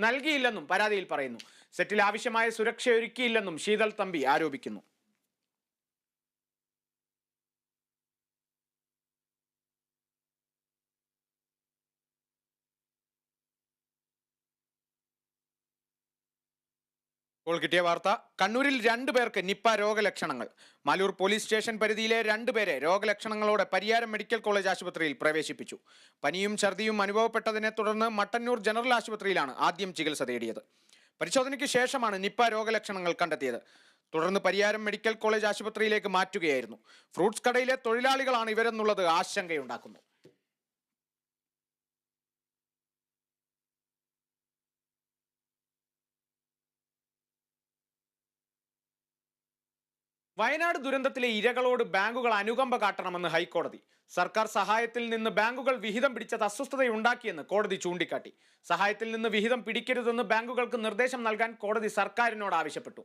നൽകിയില്ലെന്നും പരാതിയിൽ പറയുന്നു. സെറ്റിൽ ആവശ്യമായ സുരക്ഷയൊരുക്കിയില്ലെന്നും ശീതൾ തമ്പി ആരോപിക്കുന്നു. ഇപ്പോൾ കിട്ടിയ വാർത്ത കണ്ണൂരിൽ രണ്ടു പേർക്ക് നിപ്പ രോഗലക്ഷണങ്ങൾ. മാലൂർ പോലീസ് സ്റ്റേഷൻ പരിധിയിലെ രണ്ടുപേരെ രോഗലക്ഷണങ്ങളോടെ പരിയാരം മെഡിക്കൽ കോളേജ് ആശുപത്രിയിൽ പ്രവേശിപ്പിച്ചു. പനിയും ഛർദിയും അനുഭവപ്പെട്ടതിനെ തുടർന്ന് മട്ടന്നൂർ ജനറൽ ആശുപത്രിയിലാണ് ആദ്യം ചികിത്സ തേടിയത്. പരിശോധനയ്ക്ക് ശേഷമാണ് നിപ്പ രോഗലക്ഷണങ്ങൾ കണ്ടെത്തിയത്. തുടർന്ന് പരിയാരം മെഡിക്കൽ കോളേജ് ആശുപത്രിയിലേക്ക് മാറ്റുകയായിരുന്നു. ഫ്രൂട്ട്സ് കടയിലെ തൊഴിലാളികളാണ് ഇവരെന്നുള്ളത് ആശങ്കയുണ്ടാക്കുന്നു. വയനാട് ദുരന്തത്തിലെ ഇരകളോട് ബാങ്കുകൾ അനുകമ്പ കാട്ടണമെന്ന് ഹൈക്കോടതി. സർക്കാർ സഹായത്തിൽ നിന്ന് ബാങ്കുകൾ വിഹിതം പിടിച്ചത് അസ്വസ്ഥതയുണ്ടാക്കിയെന്ന് കോടതി ചൂണ്ടിക്കാട്ടി. സഹായത്തിൽ നിന്ന് വിഹിതം പിടിക്കരുതെന്ന് ബാങ്കുകൾക്ക് നിർദ്ദേശം നൽകാൻ കോടതി സർക്കാരിനോട് ആവശ്യപ്പെട്ടു.